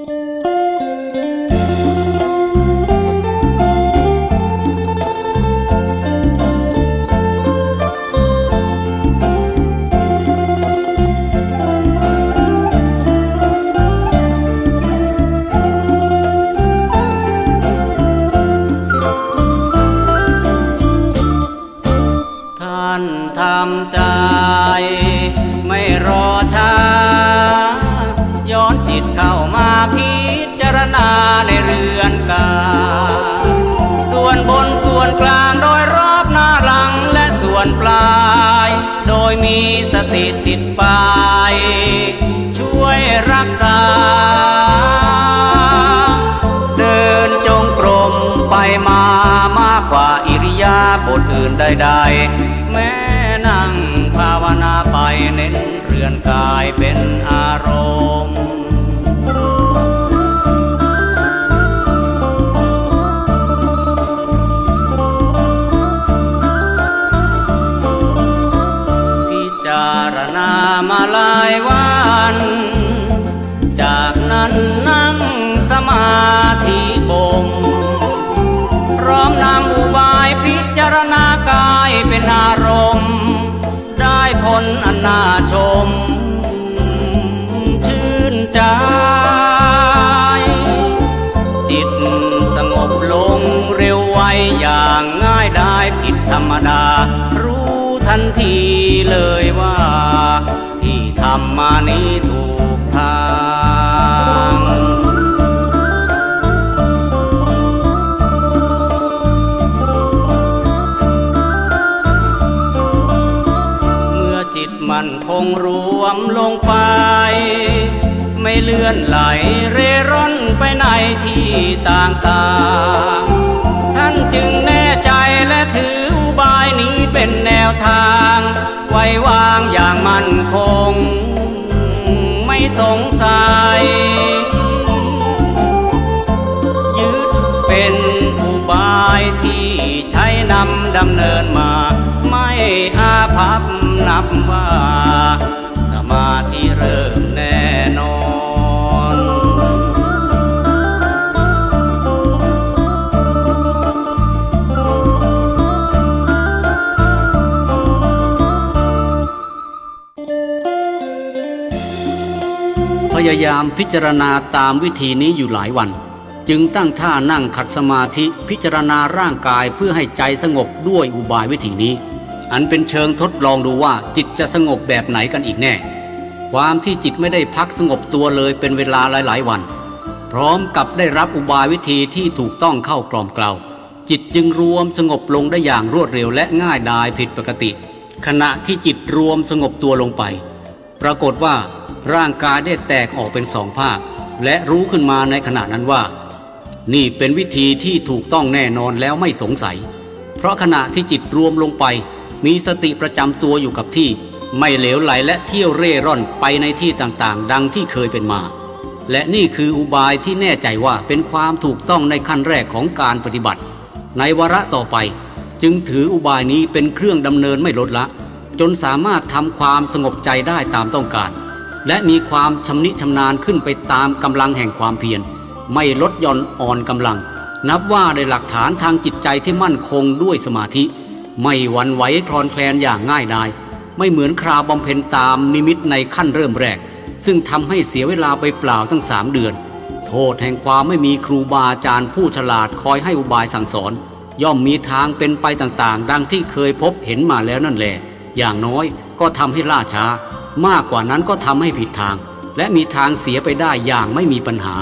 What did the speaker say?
ท่ ติติดไปช่วยรักษา เดินจงกรมไปมามากกว่าอิริยาบถอื่นใดๆแม้นั่งภาวนาไปเน้นเรือนกายเป็นอารมณ์ นอันน่าชม ชื่นใจ จิตสงบลงเร็วไวอย่างง่ายได้ผิดธรรมดา รู้ทันทีเลยว่า คงรวมลงไป ไม่เลื่อนไหลเร่ร่อนไปในที่ต่างๆ ท่านจึงแน่ใจและถืออุบายนี้เป็นแนวทาง ไว้วางอย่างมั่นคง ไม่สงสัยยึดเป็นอุบายที่ใช้นำดำเนินมาไม่อาภัพนับว่า มาธิเริ่มแน่นอนพยายามพิจารณาตามวิธีนี้อยู่หลายวัน จึงตั้งท่านั่งขัดสมาธิพิจารณาร่างกายเพื่อให้ใจสงบด้วยอุบายวิธีนี้อันเป็นเชิงทดลองดูว่าจิตจะสงบแบบไหนกันอีกแน่ ความที่จิตไม่ได้พักสงบตัวเลยเป็นเวลาหลาย ๆ วัน พร้อมกับได้รับอุบายวิธีที่ถูกต้องเข้ากล่อมเกลาจิตจึงรวมสงบลงได้อย่างรวดเร็วและง่ายดายผิดปกติ ขณะที่จิตรวมสงบตัวลงไป ปรากฏว่าร่างกายได้แตกออกเป็นสองภาค และรู้ขึ้นมาในขณะนั้นว่า นี่เป็นวิธีที่ถูกต้องแน่นอนแล้วไม่สงสัย เพราะขณะที่จิตรวมลงไป มีสติประจำตัวอยู่กับที่ ไม่เหลวไหลและเที่ยวเร่ร่อนไปในที่ต่างๆ ดังที่เคยเป็นมา และนี่คืออุบายที่แน่ใจว่าเป็นความถูกต้องในขั้นแรกของการปฏิบัติ ในวาระต่อไปจึงถืออุบายนี้เป็นเครื่องดำเนินไม่ลดละ จนสามารถทำความสงบใจได้ตามต้องการ และมีความชำนิชำนาญขึ้นไปตามกำลังแห่งความเพียรไม่ลดย่อนอ่อนกำลัง นับว่าได้หลักฐานทางจิตใจที่มั่นคงด้วยสมาธิ ไม่หวั่นไหวคลอนแคลนอย่างง่ายดาย ไม่เหมือนคราวบำเพ็ญตามนิมิตในขั้นเริ่มแรก ซึ่งทำให้เสียเวลาไปเปล่าตั้งสามเดือน โทษแห่งความไม่มีครูบาอาจารย์ผู้ฉลาดคอยให้อุบายสั่งสอน ย่อมมีทางเป็นไปต่างๆ ดังที่เคยพบเห็นมาแล้วนั่นแหละ อย่างน้อยก็ทำให้ล่าช้า มากกว่านั้นก็ทำให้ผิดทาง และมีทางเสียไปได้อย่างไม่มีปัญหา